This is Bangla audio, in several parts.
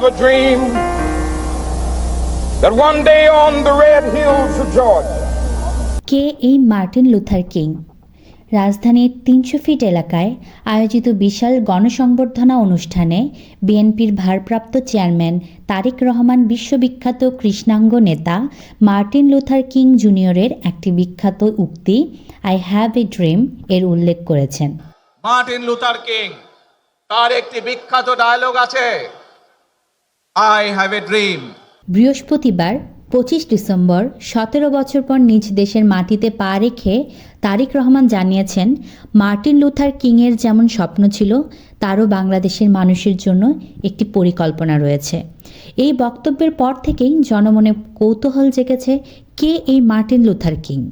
have a dream that one day on the red hills of Georgia, কে এই মার্টিন লুথার কিং? রাজধানীর তিনশো ফিট এলাকায় আয়োজিত বিশাল গণসংবর্ধনা অনুষ্ঠানে বিএনপির ভারপ্রাপ্ত চেয়ারম্যান তারেক রহমান বিশ্ববিখ্যাত কৃষ্ণাঙ্গ নেতা মার্টিন লুথার কিং জুনিয়রের একটি বিখ্যাত উক্তি আই হ্যাভ এ ড্রিম এর উল্লেখ করেছেন। মার্টিন লুথার কিং তার একটি বিখ্যাত ডায়লগ আছে। আই হ্যাভ এ ড্রিম বৃহস্পতিবার, পঁচিশ ডিসেম্বর, সতেরো বছর পর নিজ দেশের মাটিতে পা রেখে তারেক রহমান জানিয়েছেন, মার্টিন লুথার কিংয়ের যেমন স্বপ্ন ছিল, তারও বাংলাদেশের মানুষের জন্য একটি পরিকল্পনা রয়েছে। এই বক্তব্যের পর থেকেই জনমনে কৌতূহল জেগেছে কে এই মার্টিন লুথার কিং?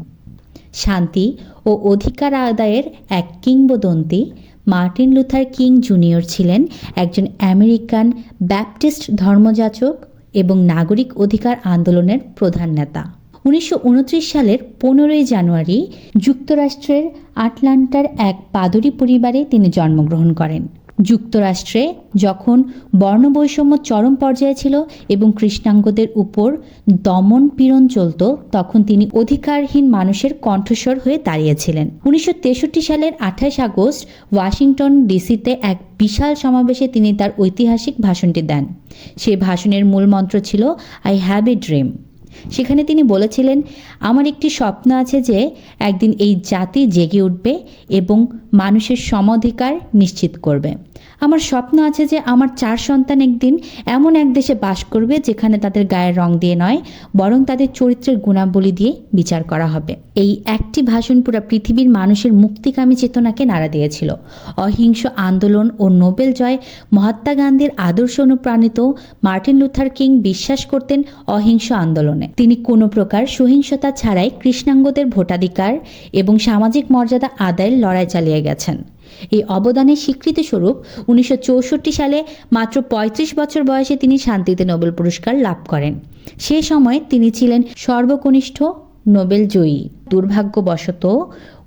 শান্তি ও অধিকার আদায়ের এক কিংবদন্তি মার্টিন লুথার কিং জুনিয়র ছিলেন একজন আমেরিকান ব্যাপটিস্ট ধর্মযাচক এবং নাগরিক অধিকার আন্দোলনের প্রধান নেতা। উনিশশো উনত্রিশ সালের পনেরোই জানুয়ারি যুক্তরাষ্ট্রের আটলান্টার এক পাদরি পরিবারে তিনি জন্মগ্রহণ করেন। যুক্তরাষ্ট্রে যখন বর্ণবৈষম্য চরম পর্যায়ে ছিল এবং কৃষ্ণাঙ্গদের উপর দমন পীড়ন চলত, তখন তিনি অধিকারহীন মানুষের কণ্ঠস্বর হয়ে দাঁড়িয়েছিলেন। উনিশশো তেষট্টি সালের আঠাশ আগস্ট ওয়াশিংটন ডিসিতে এক বিশাল সমাবেশে তিনি তার ঐতিহাসিক ভাষণটি দেন। সেই ভাষণের মূল মন্ত্র ছিল আই হ্যাভ এ ড্রিম সেখানে তিনি বলেছিলেন, আমার একটি স্বপ্ন আছে যে একদিন এই জাতি জেগে উঠবে এবং মানুষের সমাধিকার নিশ্চিত করবে। আমার স্বপ্ন আছে যে আমার চার সন্তান একদিন এমন এক দেশে বাস করবে যেখানে তাদের গায়ের রং দিয়ে নয়, বরং তাদের চরিত্রের গুণাবলী দিয়ে বিচার করা হবে। এই একটি ভাষণ পুরো পৃথিবীর মানুষের মুক্তিকামী চেতনাকে নাড়া দিয়েছিল। অহিংস আন্দোলন ও নোবেল জয় মহাত্মা গান্ধীর আদর্শ অনুপ্রাণিত মার্টিন লুথার কিং বিশ্বাস করতেন অহিংস আন্দোলনে। তিনি কোনো প্রকার সহিংসতা ছাড়াই কৃষ্ণাঙ্গদের ভোটাধিকার এবং সামাজিক মর্যাদা আদায়ের লড়াই চালিয়ে গেছেন। এই অবদানের স্বীকৃতিস্বরূপ উনিশশো চৌষট্টি সালে মাত্র ৩৫ বছর বয়সে তিনি শান্তিতে নোবেল পুরস্কার লাভ করেন। সে সময় তিনি ছিলেন সর্বকনিষ্ঠ নোবেল জয়ী দুর্ভাগ্যবশত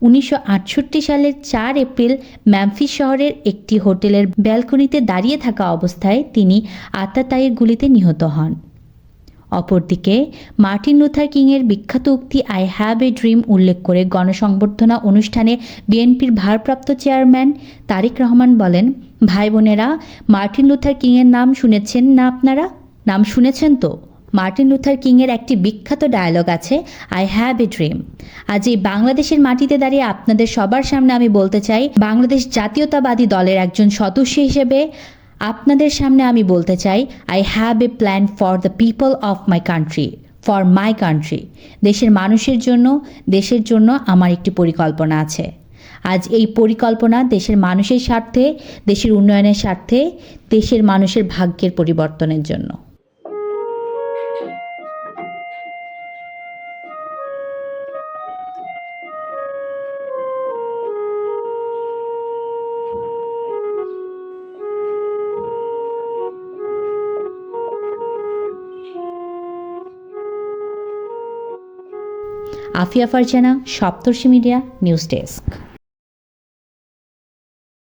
উনিশশো আটষট্টি সালের চার এপ্রিল ম্যামফিস শহরের একটি হোটেলের ব্যালকনিতে দাঁড়িয়ে থাকা অবস্থায় তিনি আত্মাতায়ীর গুলিতে নিহত হন। অপরদিকে, মার্টিন লুথার কিংয়ের বিখ্যাত উক্তি আই হ্যাভ এ ড্রিম উল্লেখ করে গণসংবর্ধনা অনুষ্ঠানে বিএনপির ভারপ্রাপ্ত চেয়ারম্যান তারেক রহমান বলেন, ভাই বোনেরা, মার্টিন লুথার কিংয়ের নাম শুনেছেন না আপনারা? নাম শুনেছেন তো? মার্টিন লুথার কিংয়ের একটি বিখ্যাত ডায়লগ আছে আই হ্যাভ এ ড্রিম আজ এই বাংলাদেশের মাটিতে দাঁড়িয়ে আপনাদের সবার সামনে আমি বলতে চাই, বাংলাদেশ জাতীয়তাবাদী দলের একজন সদস্য হিসেবে আপনাদের সামনে আমি বলতে চাই I have a plan for the people of my country for my country দেশের মানুষের জন্য, দেশের জন্য আমার একটি পরিকল্পনা আছে। আজ এই পরিকল্পনা দেশের মানুষের স্বার্থে, দেশের উন্নয়নের স্বার্থে, দেশের মানুষের ভাগ্যের পরিবর্তনের জন্য। Afia Farzana Saptarshi media news desk.